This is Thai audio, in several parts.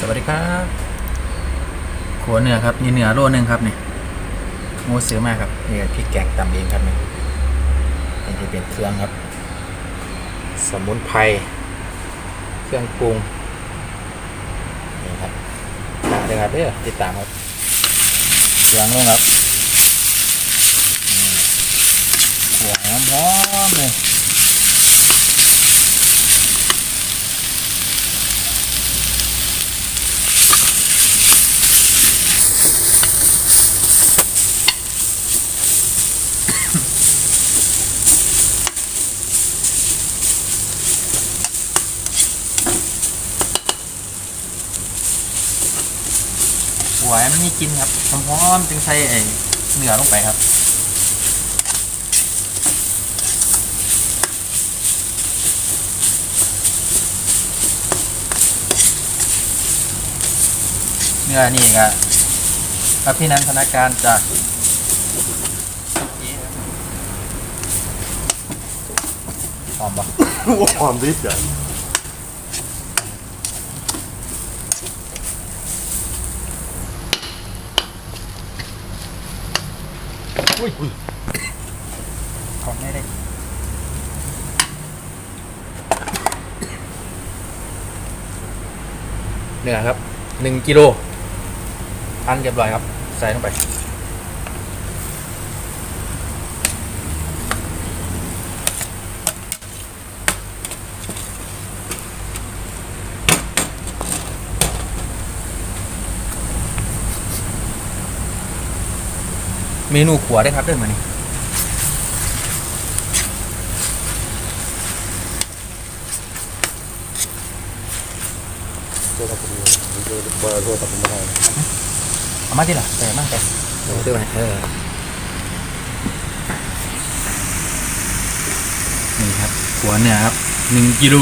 สวัสดีครับขัวเนื้อครับมีเนื้อโลนึ่งครับเนี่ยโมซื้อมากครับเนี่ยพริกแกงตำเองครับเนี่ยนี่ที่เป็นเครื่องครับ สมุนไพรเครื่องปรุงนี่ครับเดี๋ลยครับเดี๋ยวติดตามครับเครื่องลงครับหัวหอมๆเลย หัวให้มันมีกลินครับหอมๆจึงใส่ไอ้เนื้อลงไปครับเนื้อนี่ก็ครับพี่นันธนาการจากหอมปะความริบใหญ่ อุ้ยถอดไม่ได้เนื้อครับหนึ่งกิโลพันเรียบร้อยครับ ใส่ลงไป เมนูขัวได้ครับเด้วยมานี่โทรศัพท์ผมเจอเบอร์โทรศัพท์ผมไม่ได้เอามาที่หลังใส่มากแต่ดูด้วยเออนี่ครับขัวเนื้อครับหนึ่งกิโล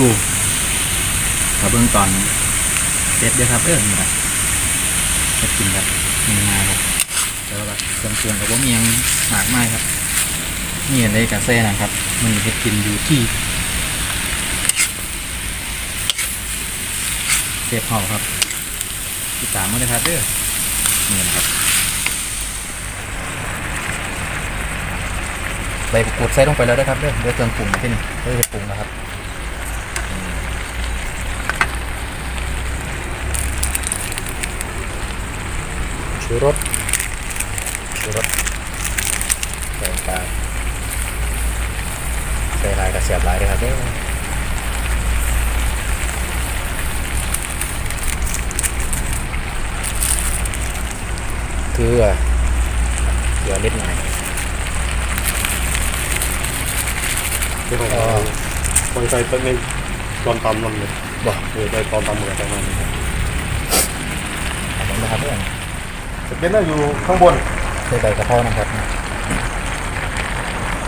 ขอเบื้องตอนเซตด้วยครับเออนี่ครับเซตกินครับง่ายๆ ครับแล้วแบบเครื่องกับว่ามียังหากไม้ครับนี่อะไรกาแซ่นะครับ มันเฮ็ดกินอยู่ที่เซฟเฮาครับติดตามมาเลยครับเด้อนี่นะครับใบกรูดใส่ลงไปแล้วนะครับเด้อเดี๋ยวเครื่องปรุงที่นี่เดี๋ยวจะปรุงนะครับชูรส ชูรสใส่ปลาใส่ลายกระ เสียบลายเลยครับเด้อเกลือเกลือนิดหน่อยที่เขาคนใส่ต้นนี้ตอนตำนั่นเลยบอกเออใส่ตอนตำเหมือนกันนั่นผมนะครับเพื่อนจะเป็นน่าอยู่ข้างบนใส่ใบกระเพรานะครับ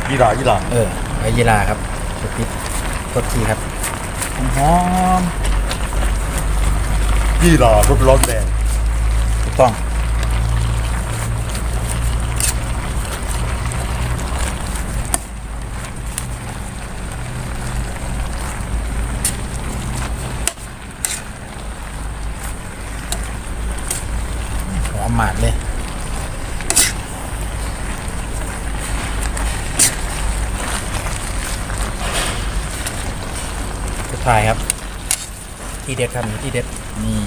ยี่หร่ายี่หร่าเออใบยีราครับ สุดทิศกดทีครับหอมยี่หร่ารสร้อนแดงๆถูกต้องหอมหมาดเลย ท้ายครับ ที่เด็ดครับนี่ที่เด็ดนี่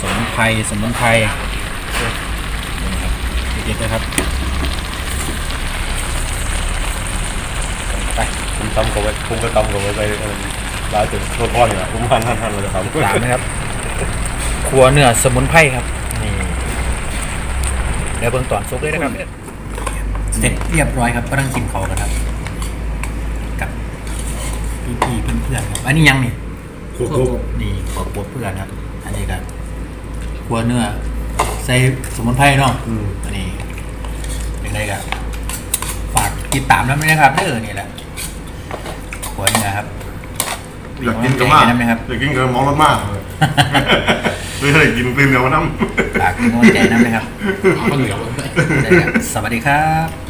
สมุนไพรสมุนไพรนี่ครับที่เด็ดนะครับไปผมตำเขาไว้ผมก็ตำเขาไว้ไปร้านถึงโทษพ่อเนี่ยผมหันหันหันเลยครับตามนะครับครัวเนื้อสมุนไพรครับนี่เดี๋ยวเบิ่งตอนซุปด้วยนะครับเสร็จเรียบร้อยครับก็ต้องกินเขากันครับกับ พี่ๆเพื่อนๆครับ อันนี้ยังนี่ครบนี่ขอบครัวเพื่อนครับ อันนี้ก็ครัวเนื้อใส่สมุนไพรเนาะอืม อันนี้เป็นไงครับฝากติดตามแล้วนะครับเด้อนี่แหละครัวเนื้อครับอยากกินก็มากอยากกินนะครับ อยากกินก็มองรถมากเลยอยากกินตื่นเดี๋ยวมานั่งฝากเป็นกำลังใจน้ำนะครับข้าวเหนียวได้ครับสวัสดีครับ